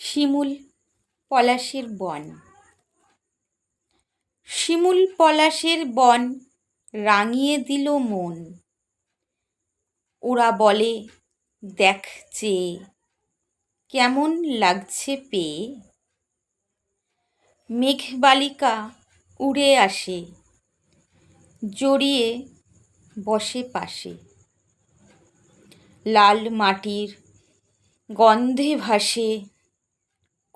শিমুল পলাশের বন। শিমুল পলাশের বন রাঙিয়ে দিল মন। ওরা বলে, দেখ চেয়ে কেমন লাগছে পেয়ে। মেঘবালিকা উড়ে আসে, জড়িয়ে বসে পাশে। লাল মাটির গন্ধে ভাসে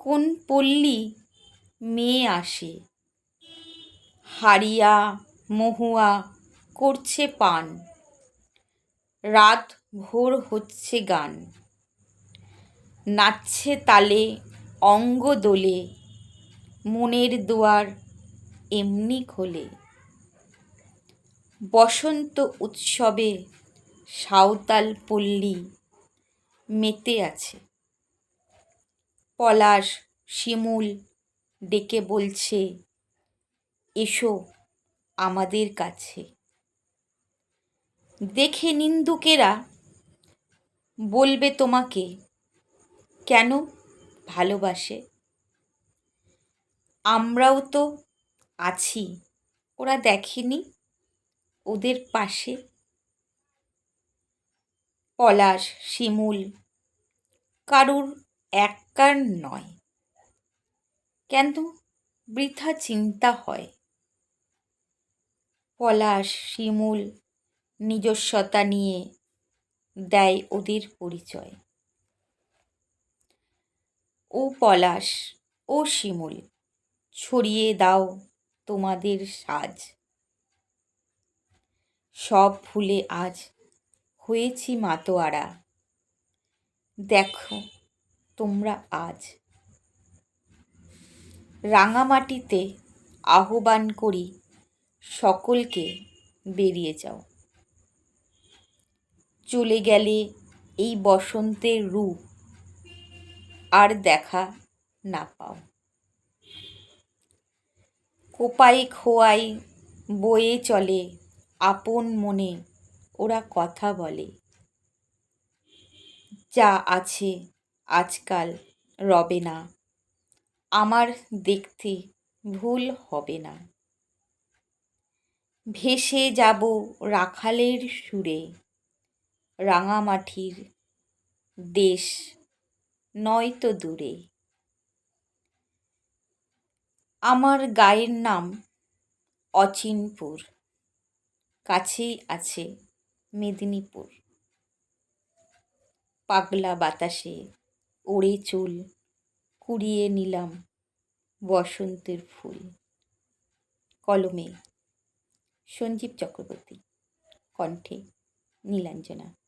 কোন পল্লী মেয়ে আসে? হারিয়া মহুয়া, করছে পান। রাত ভোর হচ্ছে গান। নাচছে তালে অঙ্গ দোলে। মনের দুয়ার এমনি খোলে। বসন্ত উৎসবে সাঁওতাল পল্লী মেতে আছে। পলাশ, শিমুল ডেকে বলছে, এসো আমাদের কাছে। দেখে নিন্দুকেরা বলবে তোমাকে, কেন ভালোবাসে? আমরাও তো আছি, ওরা দেখেনি ওদের পাশে। পলাশ, শিমুল, কারুর এককার নয়। কেন বৃথা চিন্তা হয়? পলাশ, শিমুল নিজস্বতা নিয়ে দেয় ওদের পরিচয়। ও পলাশ, ও শিমুল, ছড়িয়ে দাও তোমাদের সাজ। সব ভুলে আজ হয়েছি মাতোয়ারা। দেখো তোমরা আজ। রাঙামাটিতে আহ্বান করি সকলকে বেরিয়ে যাও। চলে গেলে এই বসন্তের রূপ আর দেখা না পাও। কোপাই খোয়াই বয়ে চলে আপন মনে ওরা কথা বলে। যা আছে আজকাল রবে না। আমার দেখতে ভুল হবে না। ভেসে যাব রাখালের সুরে। রাঙামাটির দেশ নয়তো দূরে। আমার গায়ের নাম অচিনপুর। কাছেই আছে মেদিনীপুর। পাগলা বাতাসে ওড়ে চুল কুড়িয়ে নিলাম বসন্তের ফুল। কলমে সঞ্জীব চক্রবর্তী কণ্ঠে নীলাঞ্জনা।